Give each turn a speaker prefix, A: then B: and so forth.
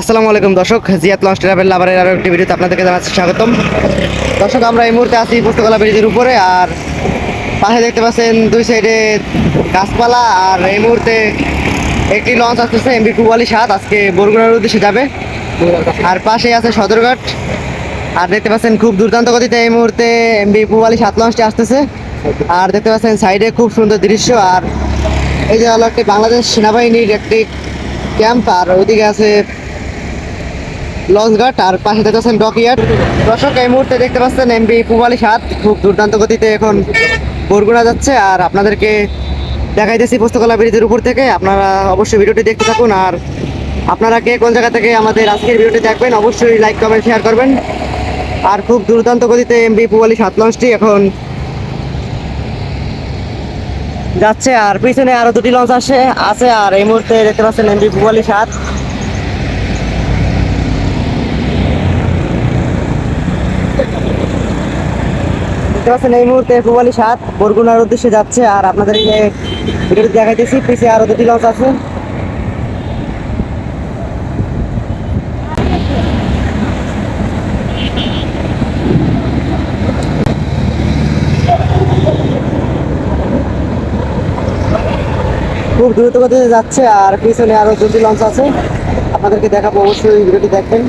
A: আসসালামু আলাইকুম দর্শক, জিয়াত লঞ্চ ট্রাভেল লাভারের আরও একটি ভিডিওতে আপনাদেরকে জানাচ্ছি স্বাগতম। দর্শক, আমরা এই মুহূর্তে আছি পুস্তকলা ব্রিজের উপরে, আর পাশে দেখতে পাচ্ছেন দুই সাইডে গাছপালা, আর এই মুহূর্তে একটি লঞ্চ আসতেছে এমবি পুবালি সাত, আজকে বরগুনার উদ্দেশ্যে যাবে। আর পাশে আছে সদরঘাট, আর দেখতে পাচ্ছেন খুব দুর্দান্ত গতিতে এই মুহূর্তে এমবি পুবালি সাত লঞ্চটি আসতেছে। আর দেখতে পাচ্ছেন সাইডে খুব সুন্দর দৃশ্য, আর এই যে হলো একটি বাংলাদেশ সেনাবাহিনীর একটি ক্যাম্প, আর ওইদিকে আছে লঞ্চ ঘাট আর পাশে দেখতেছেন ডকইয়ার্ড। দর্শক, এই মুহূর্তে দেখতে পাচ্ছেন এমবি পুবালি সাত। খুব দুর্দান্ত গতিতে এখন বরগুনা যাচ্ছে। আর আপনাদেরকে দেখাইতেছি পুস্তকলা ব্রিজের উপর থেকে। আপনারা অবশ্যই ভিডিওটি দেখতে থাকুন। আর আপনারা কে কোন জায়গা থেকে আমাদের আজকের ভিডিওটি দেখবেন, অবশ্যই লাইক, কমেন্ট, শেয়ার করবেন। আর খুব দুর্দান্ত গতিতে এমবি পুবালি সাত লঞ্চটি এখন যাচ্ছে। আর পিছনে আরও দুটি লঞ্চ আসে, আছে। আর এই মুহূর্তে দেখতে পাচ্ছেন এমবি পুবালি সাত। দেখতে পাচ্ছেন এই মুহূর্তে পুবালি সাত, বরগুনার উদ্দেশ্যে যাচ্ছে, আর আপনাদেরকে ভিডিওটি দেখাইতেছি পিছিয়ে আরও দুটি লঞ্চ আছে। খুব দ্রুত গতিতে যাচ্ছে, আর পিছনে আরও দুটি লঞ্চ আছে। আপনাদেরকে দেখাবো, অবশ্যই ভিডিওটি দেখবেন।